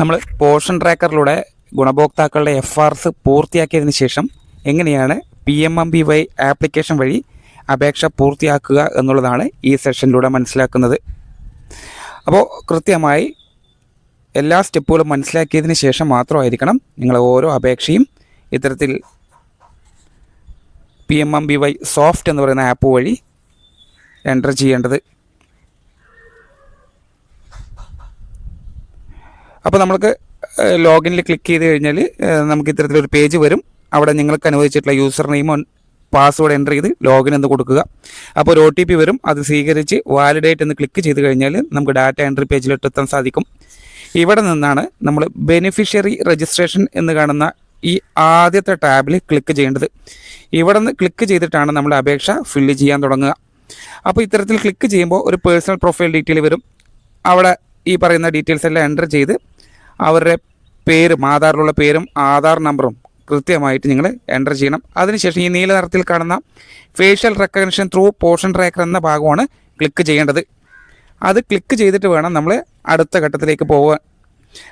നമ്മൾ പോർഷൻ ട്രാക്കറിലൂടെ ഗുണഭോക്താക്കളുടെ F R S പൂർത്തിയാക്കിയതിന് ശേഷം എങ്ങനെയാണ് P M M B Y application വഴി അപേക്ഷ പൂർത്തിയാക്കുക എന്നുള്ളതാണ് ഈ സെഷനിലൂടെ മനസ്സിലാക്കുന്നത്. അപ്പോൾ കൃത്യമായി എല്ലാ സ്റ്റെപ്പുകളും മനസ്സിലാക്കിയതിന് ശേഷം മാത്രമായിരിക്കണം നിങ്ങൾ ഓരോ അപേക്ഷയും ഇത്തരത്തിൽ P M M B Y soft എന്ന് പറയുന്ന ആപ്പ് വഴി എന്റർ ചെയ്യേണ്ടത്. അപ്പോൾ നമുക്ക് ലോഗിനിൽ ക്ലിക്ക് ചെയ്ത് കഴിഞ്ഞാൽ നമുക്ക് ഇത്തരത്തിലൊരു പേജ് വരും. അവിടെ നിങ്ങൾക്ക് അനുവദിച്ചിട്ടുള്ള യൂസർ നെയിം പാസ്വേഡ് എന്റർ ചെയ്ത് ലോഗിൻ എന്ന് കൊടുക്കുക. അപ്പോൾ ഒരു ഒ ടി പി വരും. അത് സ്വീകരിച്ച് വാലിഡേറ്റ് എന്ന് ക്ലിക്ക് ചെയ്ത് കഴിഞ്ഞാൽ നമുക്ക് ഡാറ്റ എൻട്രി പേജിലോട്ട് എത്താൻ സാധിക്കും. ഇവിടെ നിന്നാണ് നമ്മൾ ബെനിഫിഷ്യറി രജിസ്ട്രേഷൻ എന്ന് കാണുന്ന ഈ ആദ്യത്തെ ടാബിൽ ക്ലിക്ക് ചെയ്യേണ്ടത്. ഇവിടെ നിന്ന് ക്ലിക്ക് ചെയ്തിട്ടാണ് നമ്മൾ അപേക്ഷ ഫില്ല് ചെയ്യാൻ തുടങ്ങുക. അപ്പോൾ ഇത്തരത്തിൽ ക്ലിക്ക് ചെയ്യുമ്പോൾ ഒരു പേഴ്സണൽ പ്രൊഫൈൽ ഡീറ്റെയിൽ വരും. അവിടെ ഈ പറയുന്ന ഡീറ്റെയിൽസ് എല്ലാം എന്റർ ചെയ്ത് അവരുടെ പേര് ആധാറിലുള്ള പേരും ആധാർ നമ്പറും കൃത്യമായിട്ട് നിങ്ങൾ എന്റർ ചെയ്യണം. അതിനുശേഷം ഈ നീല നിറത്തിൽ കാണുന്ന facial recognition through Poshan tracker എന്ന ഭാഗമാണ് ക്ലിക്ക് ചെയ്യേണ്ടത്. അത് ക്ലിക്ക് ചെയ്തിട്ട് വേണം നമ്മൾ അടുത്ത ഘട്ടത്തിലേക്ക് പോകാൻ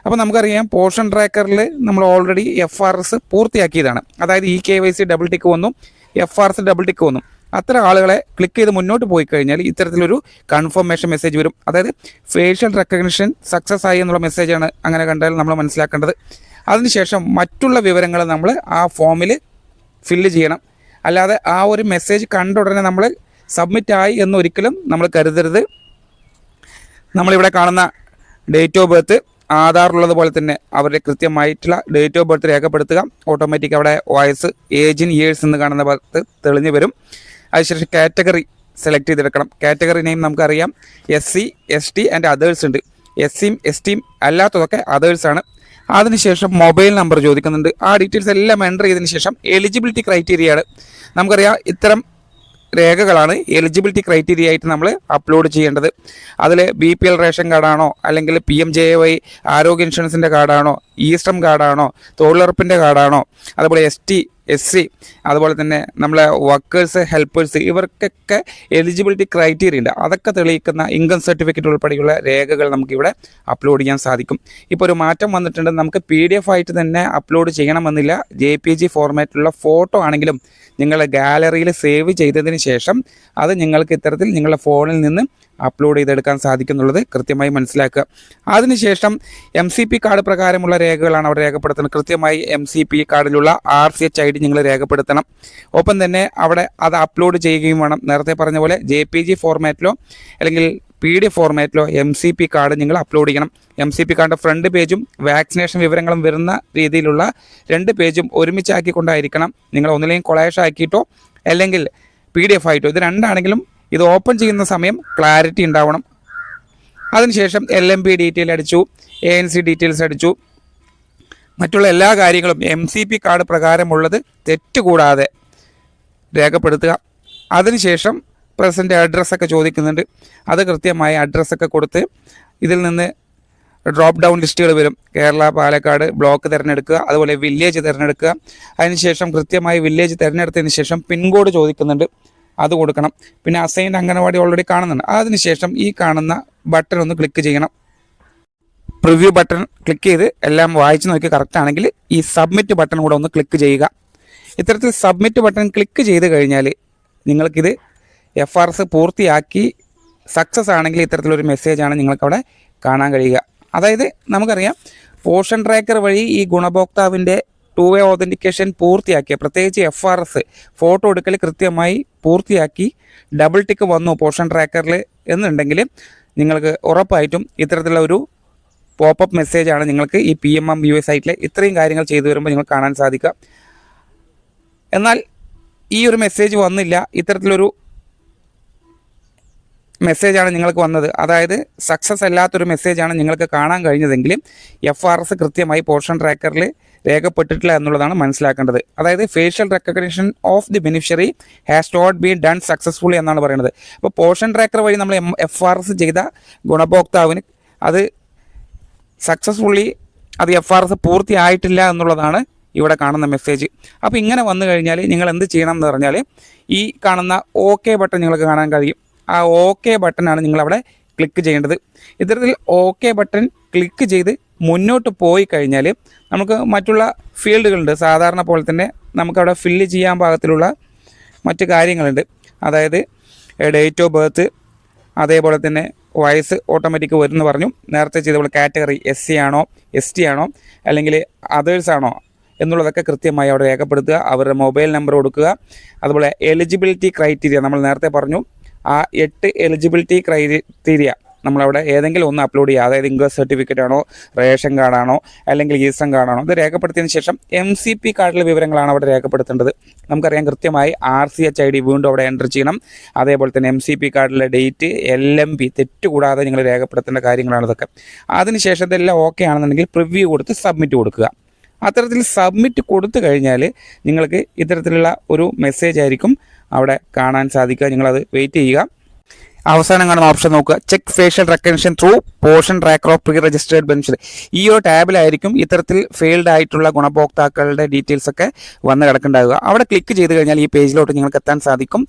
അപ്പോൾ നമുക്കറിയാം പോർഷൻ ട്രാക്കറിൽ നമ്മൾ ഓൾറെഡി എഫ് ആർ എസ് പൂർത്തിയാക്കിയതാണ്. അതായത് E K Y C double tick വന്നു. F R S double tick വന്നു. അത്തരം ആളുകളെ ക്ലിക്ക് ചെയ്ത് മുന്നോട്ട് പോയി കഴിഞ്ഞാൽ ഇത്തരത്തിലൊരു കൺഫർമേഷൻ മെസ്സേജ് വരും. അതായത് ഫേഷ്യൽ റെക്കഗ്നിഷൻ സക്സസ് ആയി എന്നുള്ള മെസ്സേജാണ് അങ്ങനെ കണ്ടാൽ നമ്മൾ മനസ്സിലാക്കേണ്ടത്. അതിനുശേഷം മറ്റുള്ള വിവരങ്ങൾ നമ്മൾ ആ ഫോമിൽ ഫില്ല് ചെയ്യണം. അല്ലാതെ ആ ഒരു മെസ്സേജ് കണ്ട ഉടനെ നമ്മൾ സബ്മിറ്റ് ആയി എന്നൊരിക്കലും നമ്മൾ കരുതരുത്. നമ്മളിവിടെ കാണുന്ന ഡേറ്റ് ഓഫ് ബർത്ത് ആധാറിലുള്ളത് പോലെ തന്നെ അവരുടെ കൃത്യമായിട്ടുള്ള ഡേറ്റ് ഓഫ് ബർത്ത് രേഖപ്പെടുത്തുക. ഓട്ടോമാറ്റിക് അവിടെ വയസ്സ് ഏജ് ഇൻ ഇയേഴ്സ് എന്ന് കാണുന്ന ഭാഗത്ത് തെളിഞ്ഞു വരും. അതിനുശേഷം കാറ്റഗറി സെലക്ട് ചെയ്തെടുക്കണം. കാറ്റഗറി നെയിം നമുക്കറിയാം. S C S T and others ഉണ്ട്. എസ് സിയും എസ് ടിയും അല്ലാത്തതൊക്കെ അതേഴ്സാണ് അതിനുശേഷം മൊബൈൽ നമ്പർ ചോദിക്കുന്നുണ്ട്. ആ ഡീറ്റെയിൽസ് എല്ലാം എന്റർ ചെയ്തതിന് ശേഷം എലിജിബിലിറ്റി ക്രൈറ്റീരിയ ആണ്. നമുക്കറിയാം ഇത്തരം രേഖകളാണ് എലിജിബിലിറ്റി ക്രൈറ്റീരിയ ആയിട്ട് നമ്മൾ അപ്ലോഡ് ചെയ്യേണ്ടത്. അതിൽ ബി പി എൽ റേഷൻ കാർഡാണോ അല്ലെങ്കിൽ പി എം ജെ വൈ ആരോഗ്യ ഇൻഷുറൻസിന്റെ കാർഡാണോ ഈസ്റ്റം കാർഡാണോ തൊഴിലുറപ്പിന്റെ കാർഡാണോ അതുപോലെ എസ് ടി എസ് സി അതുപോലെ തന്നെ നമ്മളെ വർക്കേഴ്സ് ഹെൽപ്പേഴ്സ് ഇവർക്കൊക്കെ എലിജിബിലിറ്റി ക്രൈറ്റീരിയ ഉണ്ട്. അതൊക്കെ തെളിയിക്കുന്ന ഇൻകം സർട്ടിഫിക്കറ്റ് ഉൾപ്പെടെയുള്ള രേഖകൾ നമുക്കിവിടെ അപ്ലോഡ് ചെയ്യാൻ സാധിക്കും. ഇപ്പോൾ ഒരു മാറ്റം വന്നിട്ടുണ്ട്. നമുക്ക് പി ഡി എഫ് ആയിട്ട് തന്നെ അപ്ലോഡ് ചെയ്യണമെന്നില്ല. ജെ പി ജി ഫോർമാറ്റിലുള്ള ഫോട്ടോ ആണെങ്കിലും നിങ്ങൾ ഗാലറിയിൽ സേവ് ചെയ്തതിന് ശേഷം അത് നിങ്ങൾക്ക് ഇത്തരത്തിൽ നിങ്ങളുടെ ഫോണിൽ നിന്ന് അപ്ലോഡ് ചെയ്തെടുക്കാൻ സാധിക്കുന്നുള്ളത് കൃത്യമായി മനസ്സിലാക്കുക. അതിനുശേഷം എം സി പി കാർഡ് പ്രകാരമുള്ള രേഖകളാണ് അവിടെ രേഖപ്പെടുത്തുന്നത്. കൃത്യമായി M C P കാർഡിലുള്ള R C H I D നിങ്ങൾ രേഖപ്പെടുത്തണം. ഒപ്പം തന്നെ അവിടെ അത് അപ്ലോഡ് ചെയ്യുകയും വേണം. നേരത്തെ പറഞ്ഞ പോലെ ജെ പി ജി ഫോർമാറ്റിലോ അല്ലെങ്കിൽ പി ഡി ഫോർമാറ്റിലോ എം സി പി കാർഡ് നിങ്ങൾ അപ്ലോഡ് ചെയ്യണം. എം സി പി കാർഡിന്റെ ഫ്രണ്ട് പേജും വാക്സിനേഷൻ വിവരങ്ങളും വരുന്ന രീതിയിലുള്ള രണ്ട് പേജും ഒരുമിച്ചാക്കിക്കൊണ്ടായിരിക്കണം. നിങ്ങൾ ഒന്നിലെയും കൊളേഷ് ആക്കിയിട്ടോ അല്ലെങ്കിൽ പി ഡി എഫ് ആയിട്ടോ ഇത് രണ്ടാണെങ്കിലും ഇത് ഓപ്പൺ ചെയ്യുന്ന സമയം ക്ലാരിറ്റി ഉണ്ടാവണം. അതിനുശേഷം എൽ എം പി ഡീറ്റെയിൽ അടിച്ചു എ എൻ സി ഡീറ്റെയിൽസ് അടിച്ചു. മറ്റുള്ള എല്ലാ കാര്യങ്ങളും എം സി പി കാർഡ് പ്രകാരമുള്ളത് തെറ്റുകൂടാതെ രേഖപ്പെടുത്തുക. അതിനുശേഷം പ്രസന്റ് അഡ്രസ്സൊക്കെ ചോദിക്കുന്നുണ്ട്. അത് കൃത്യമായ അഡ്രസ്സൊക്കെ കൊടുത്ത് ഇതിൽ നിന്ന് ഡ്രോപ്പ് ഡൗൺ ലിസ്റ്റുകൾ വരും. കേരള പാലക്കാട് ബ്ലോക്ക് തിരഞ്ഞെടുക്കുക അതുപോലെ വില്ലേജ് തിരഞ്ഞെടുക്കുക. അതിനുശേഷം കൃത്യമായി വില്ലേജ് തിരഞ്ഞെടുത്തതിന് ശേഷം പിൻകോഡ് ചോദിക്കുന്നുണ്ട്. അത് കൊടുക്കണം. പിന്നെ അസൈൻഡ് അംഗനവാടി ഓൾറെഡി കാണുന്നുണ്ട്. അതിനുശേഷം ഈ കാണുന്ന ബട്ടൺ ഒന്ന് ക്ലിക്ക് ചെയ്യണം. പ്രിവ്യൂ ബട്ടൺ ക്ലിക്ക് ചെയ്ത് എല്ലാം വായിച്ച് നോക്കി കറക്റ്റ് ആണെങ്കിൽ ഈ സബ്മിറ്റ് ബട്ടൺ കൂടെ ഒന്ന് ക്ലിക്ക് ചെയ്യുക. ഇത്തരത്തിൽ സബ്മിറ്റ് ബട്ടൺ ക്ലിക്ക് ചെയ്ത് കഴിഞ്ഞാൽ നിങ്ങൾക്കിത് എഫ് ആർ എസ് പൂർത്തിയാക്കി സക്സസ് ആണെങ്കിൽ ഇത്തരത്തിലൊരു മെസ്സേജാണ് നിങ്ങൾക്കവിടെ കാണാൻ കഴിയുക. അതായത് നമുക്കറിയാം പോഷൻ ട്രാക്കർ വഴി ഈ ഗുണഭോക്താവിന്റെ ടു വേ ഓതന്റിക്കേഷൻ പൂർത്തിയാക്കിയ പ്രത്യേകിച്ച് എഫ് ആർ എസ് ഫോട്ടോ എടുക്കൽ കൃത്യമായി പൂർത്തിയാക്കി ഡബിൾ ടിക്ക് വന്നു പോർഷൻ ട്രാക്കറിൽ എന്നുണ്ടെങ്കിൽ നിങ്ങൾക്ക് ഉറപ്പായിട്ടും ഇത്തരത്തിലുള്ള ഒരു പോപ്പപ്പ് മെസ്സേജാണ് നിങ്ങൾക്ക് ഈ P M M U S സൈറ്റിലെ ഇത്രയും കാര്യങ്ങൾ ചെയ്തു വരുമ്പോൾ നിങ്ങൾക്ക് കാണാൻ സാധിക്കുക. എന്നാൽ ഈ ഒരു മെസ്സേജ് വന്നില്ല ഇത്തരത്തിലൊരു മെസ്സേജാണ് നിങ്ങൾക്ക് വന്നത്. അതായത് സക്സസ് അല്ലാത്തൊരു മെസ്സേജാണ് നിങ്ങൾക്ക് കാണാൻ കഴിഞ്ഞതെങ്കിൽ എഫ് ആർ എസ് കൃത്യമായി പോർഷൻ ട്രാക്കറിൽ രേഖപ്പെട്ടിട്ടില്ല എന്നുള്ളതാണ് മനസ്സിലാക്കേണ്ടത്. അതായത് facial recognition of the beneficiary has not been done successfully എന്നാണ് പറയുന്നത്. അപ്പോൾ പോർഷൻ ട്രാക്കർ വഴി നമ്മൾ എഫ് ആർ എസ് ചെയ്ത ഗുണഭോക്താവിന് അത് സക്സസ്ഫുള്ളി അത് എഫ് ആർ എസ് പൂർത്തിയായിട്ടില്ല എന്നുള്ളതാണ് ഇവിടെ കാണുന്ന മെസ്സേജ് അപ്പോൾ ഇങ്ങനെ വന്നു കഴിഞ്ഞാൽ നിങ്ങൾ എന്ത് ചെയ്യണം എന്ന് പറഞ്ഞാൽ ഈ കാണുന്ന ഓക്കെ ബട്ടൺ നിങ്ങൾക്ക് കാണാൻ കഴിയും. ആ ഓക്കെ ബട്ടണാണ് നിങ്ങളവിടെ ക്ലിക്ക് ചെയ്യേണ്ടത്. ഇത്തരത്തിൽ ഓക്കെ ബട്ടൺ ക്ലിക്ക് ചെയ്ത് മുന്നോട്ട് പോയി കഴിഞ്ഞാൽ നമുക്ക് മറ്റുള്ള ഫീൽഡുകളുണ്ട്. സാധാരണ പോലെ തന്നെ നമുക്കവിടെ ഫില്ല് ചെയ്യാൻ പാകത്തിലുള്ള മറ്റ് കാര്യങ്ങളുണ്ട്. അതായത് ഡേറ്റ് ഓഫ് ബർത്ത് അതേപോലെ തന്നെ വയസ്സ് ഓട്ടോമാറ്റിക് വരുമെന്ന് പറഞ്ഞു. നേരത്തെ ചെയ്ത പോലെ കാറ്റഗറി എസ് സി ആണോ എസ് ടി ആണോ അല്ലെങ്കിൽ അതേഴ്സ് ആണോ എന്നുള്ളതൊക്കെ കൃത്യമായി അവിടെ രേഖപ്പെടുത്തുക. അവരുടെ മൊബൈൽ നമ്പർ കൊടുക്കുക. അതുപോലെ എലിജിബിലിറ്റി ക്രൈറ്റീരിയ നമ്മൾ നേരത്തെ പറഞ്ഞു. ആ എട്ട് എലിജിബിലിറ്റി ക്രൈറ്റീരിയ നമ്മളവിടെ ഏതെങ്കിലും ഒന്ന് അപ്ലോഡ് ചെയ്യുക. അതായത് ഇൻകം സർട്ടിഫിക്കറ്റ് ആണോ റേഷൻ കാർഡാണോ അല്ലെങ്കിൽ ഈസം കാർഡാണോ ഇത് രേഖപ്പെടുത്തിയതിന് ശേഷം എം സി പി കാർഡിലെ വിവരങ്ങളാണ് അവിടെ രേഖപ്പെടുത്തേണ്ടത്. നമുക്കറിയാം കൃത്യമായി R C H I D വീണ്ടും അവിടെ എന്റർ ചെയ്യണം. അതേപോലെ തന്നെ എം സി പി കാർഡിലെ ഡേറ്റ് എൽ എം പി തെറ്റുകൂടാതെ നിങ്ങൾ രേഖപ്പെടുത്തേണ്ട കാര്യങ്ങളാണ് ഇതൊക്കെ. അതിനുശേഷം ഇതെല്ലാം ഓക്കെ ആണെന്നുണ്ടെങ്കിൽ പ്രിവ്യൂ കൊടുത്ത് സബ്മിറ്റ് കൊടുക്കുക. അത്തരത്തിൽ സബ്മിറ്റ് കൊടുത്തു കഴിഞ്ഞാൽ നിങ്ങൾക്ക് ഇത്തരത്തിലുള്ള ഒരു മെസ്സേജ് ആയിരിക്കും അവിടെ കാണാൻ സാധിക്കുക. നിങ്ങളത് വെയിറ്റ് ചെയ്യുക. അവസാനം കാണുന്ന ഓപ്ഷൻ നോക്കുക. Check facial recognition through Poshan tracker of pre registered benefit ഈ ഒരു ടാബിലായിരിക്കും ഇത്തരത്തിൽ ഫെയിൽഡ് ആയിട്ടുള്ള ഗുണഭോക്താക്കളുടെ ഡീറ്റെയിൽസ് ഒക്കെ വന്ന് കിടക്കുണ്ടാവുക അവിടെ ക്ലിക്ക് ചെയ്ത് കഴിഞ്ഞാൽ ഈ പേജിലോട്ട് നിങ്ങൾക്ക് എത്താൻ സാധിക്കും.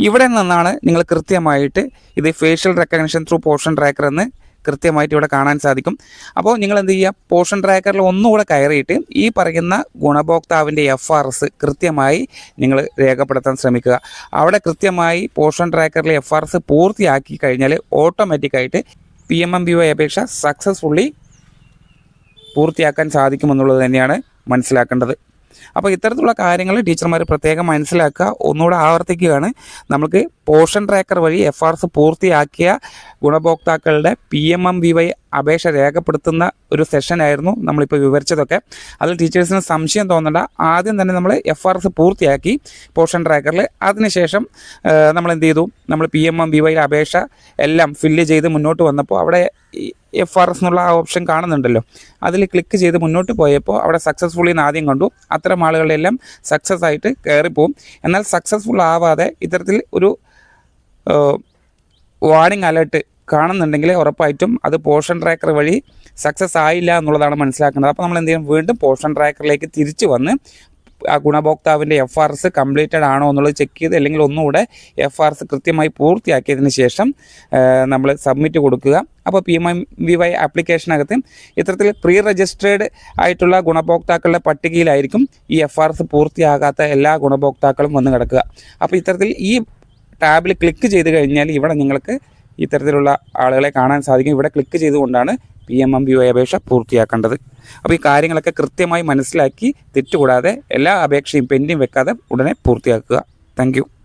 ഇവിടെ നിന്നാണ് നിങ്ങൾ കൃത്യമായിട്ട് ഇത് facial recognition through Poshan tracker എന്ന് കൃത്യമായിട്ട് ഇവിടെ കാണാൻ സാധിക്കും. അപ്പോൾ നിങ്ങൾ എന്ത് ചെയ്യുക? പോർഷൻ ട്രാക്കറിൽ ഒന്നുകൂടെ കയറിയിട്ട് ഈ പറയുന്ന ഗുണഭോക്താവിന്റെ എഫ് ആർ എസ് കൃത്യമായി നിങ്ങൾ രേഖപ്പെടുത്താൻ ശ്രമിക്കുക. അവിടെ കൃത്യമായി പോർഷൻ ട്രാക്കറിലെ എഫ് ആർ എസ് പൂർത്തിയാക്കി കഴിഞ്ഞാൽ ഓട്ടോമാറ്റിക്കായിട്ട് P M M B Y അപേക്ഷ സക്സസ്ഫുള്ളി പൂർത്തിയാക്കാൻ സാധിക്കുമെന്നുള്ളത് തന്നെയാണ് മനസ്സിലാക്കേണ്ടത്. അപ്പോൾ ഇത്തരത്തിലുള്ള കാര്യങ്ങൾ ടീച്ചർമാർ പ്രത്യേകം മനസ്സിലാക്കുക ഒന്നുകൂടെ ആവർത്തിക്കുകയാണ്. നമുക്ക് പോർഷൻ ട്രാക്കർ വഴി എഫ് ആർ എസ് പൂർത്തിയാക്കിയ ഗുണഭോക്താക്കളുടെ P M M V Y അപേക്ഷ രേഖപ്പെടുത്തുന്ന ഒരു സെഷനായിരുന്നു നമ്മളിപ്പോൾ വിവരിച്ചതൊക്കെ. അതിൽ ടീച്ചേഴ്സിന് സംശയം തോന്നണ്ട. ആദ്യം തന്നെ നമ്മൾ എഫ് ആർ എസ് പൂർത്തിയാക്കി പോർഷൻ ട്രാക്കറിൽ അതിനുശേഷം നമ്മൾ എന്ത് ചെയ്തു? നമ്മൾ P M M B Y അപേക്ഷ എല്ലാം ഫില്ല് ചെയ്ത് മുന്നോട്ട് വന്നപ്പോൾ അവിടെ എഫ് ആർ എസ് എന്നുള്ള ആ ഓപ്ഷൻ കാണുന്നുണ്ടല്ലോ. അതിൽ ക്ലിക്ക് ചെയ്ത് മുന്നോട്ട് പോയപ്പോൾ അവിടെ സക്സസ്ഫുള്ളി എന്ന് ആദ്യം കണ്ടു. അത്തരം ആളുകളെല്ലാം സക്സസ് ആയിട്ട് കയറിപ്പോവും എന്നാൽ സക്സസ്ഫുൾ ആവാതെ ഇത്തരത്തിൽ ഒരു വാർണിംഗ് അലേർട്ട് കാണുന്നുണ്ടെങ്കിൽ ഉറപ്പായിട്ടും അത് പോഷൻ ട്രാക്കർ വഴി സക്സസ് ആയില്ല എന്നുള്ളതാണ് മനസ്സിലാക്കുന്നത് അപ്പോൾ നമ്മൾ എന്ത് ചെയ്യും? വീണ്ടും പോഷൻ ട്രാക്കറിലേക്ക് തിരിച്ചു വന്ന് ആ ഗുണഭോക്താവിന്റെ എഫ് ആർ എസ് കംപ്ലീറ്റഡ് ആണോ എന്നുള്ളത് ചെക്ക് ചെയ്ത് അല്ലെങ്കിൽ ഒന്നുകൂടെ എഫ് ആർ എസ് കൃത്യമായി പൂർത്തിയാക്കിയതിന് ശേഷം നമ്മൾ സബ്മിറ്റ് കൊടുക്കുക. അപ്പോൾ പി എം വി വൈ ആപ്ലിക്കേഷനകത്ത് ഇത്തരത്തിൽ പ്രീ രജിസ്ട്രേഡ് ആയിട്ടുള്ള ഗുണഭോക്താക്കളുടെ പട്ടികയിലായിരിക്കും ഈ എഫ് ആർ എസ് പൂർത്തിയാകാത്ത എല്ലാ ഗുണഭോക്താക്കളും വന്ന് കിടക്കുക. അപ്പോൾ ഇത്തരത്തിൽ ഈ ടാബിൽ ക്ലിക്ക് ചെയ്ത് കഴിഞ്ഞാൽ ഇവിടെ നിങ്ങൾക്ക് ഇത്തരത്തിലുള്ള ആളുകളെ കാണാൻ സാധിക്കും. ഇവിടെ ക്ലിക്ക് ചെയ്തുകൊണ്ടാണ് P M M B O അപേക്ഷ പൂർത്തിയാക്കേണ്ടത്. അപ്പോൾ ഈ കാര്യങ്ങളൊക്കെ കൃത്യമായി മനസ്സിലാക്കി തെറ്റുകൂടാതെ എല്ലാ അപേക്ഷയും പെൻഡിങ് വെക്കാതെ ഉടനെ പൂർത്തിയാക്കുക. താങ്ക്